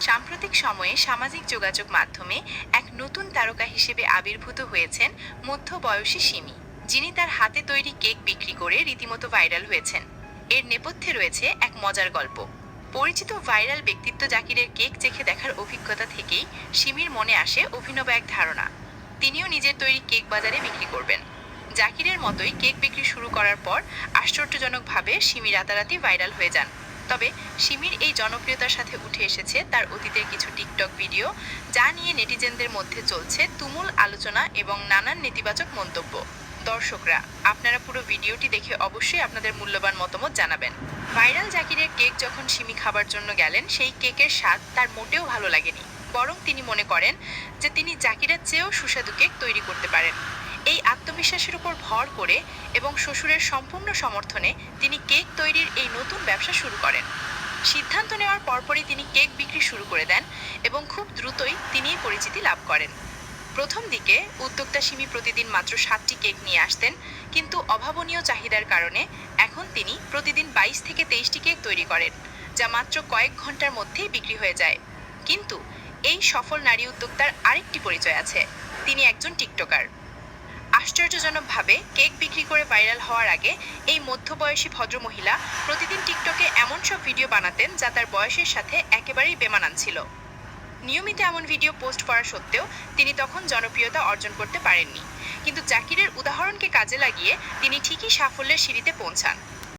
সাম্প্রতিক সময়ে সামাজিক যোগাযোগ মাধ্যমে এক নতুন তারকা হিসেবে আবির্ভূত হয়েছেন মধ্যবয়সী সিমি যিনি তার হাতে তৈরি কেক বিক্রি করে রীতিমতো ভাইরাল হয়েছেন। এর নেপথ্যে রয়েছে এক মজার গল্প। পরিচিত ভাইরাল ব্যক্তিত্ব জাকিরের কেক চেখে দেখার অভিজ্ঞতা থেকেই সিমির মনে আসে অভিনব এক ধারণা। তিনিও নিজের তৈরি কেক বাজারে বিক্রি করবেন। জাকিরের মতোই কেক বিক্রি শুরু করার পর আশ্চর্যজনকভাবে সিমি রাতারাতি ভাইরাল হয়ে যান। তবে সিমির এই জনপ্রিয়তার সাথে উঠে এসেছে তার অতীতের কিছু টিকটক ভিডিও, যা নিয়ে নেটিজেনদের মধ্যে চলছে তুমুল আলোচনা এবং নানান নেতিবাচক মন্তব্য। দর্শকরা, আপনারা পুরো ভিডিওটি দেখে অবশ্যই আপনাদের মূল্যবান মতামত জানাবেন। ভাইরাল জাকিরের কেক যখন সিমি খাবার জন্য গেলেন, সেই কেকের স্বাদ তার মোটেও ভালো লাগেনি। বরং তিনি মনে করেন যে তিনি জাকিরের চেয়েও সুস্বাদু কেক তৈরি করতে পারেন। এই আত্মবিশ্বাসের উপর ভর করে এবং শ্বশুরের সম্পূর্ণ সমর্থনে তিনি কেক তৈরির এই নতুন ব্যবসা শুরু করেন। সিদ্ধান্ত নেওয়ার পরপরই তিনি কেক বিক্রি শুরু করে দেন এবং খুব দ্রুতই তিনিই পরিচিতি লাভ করেন। প্রথম দিকে উদ্যোক্তা সিমি প্রতিদিন মাত্র সাতটি কেক নিয়ে আসতেন, কিন্তু অভাবনীয় চাহিদার কারণে এখন তিনি প্রতিদিন বাইশ থেকে তেইশটি কেক তৈরি করেন, যা মাত্র কয়েক ঘণ্টার মধ্যেই বিক্রি হয়ে যায়। কিন্তু এই সফল নারী উদ্যোক্তার আরেকটি পরিচয় আছে, তিনি একজন টিকটকার। আশ্চর্যজনকভাবে কেক বিক্রি করে ভাইরাল হওয়ার আগে এই মধ্যবয়সী ভদ্রমহিলা প্রতিদিন টিকটকে এমন সব ভিডিও বানাতেন যা তার বয়সের সাথে একেবারেই বেমানান ছিল। নিয়মিত এমন ভিডিও পোস্ট করা সত্ত্বেও তিনি তখন জনপ্রিয়তা অর্জন করতে পারেননি। কিন্তু জাকিরের উদাহরণকে কাজে লাগিয়ে তিনি ঠিকই সাফল্যের সিঁড়িতে পৌঁছান।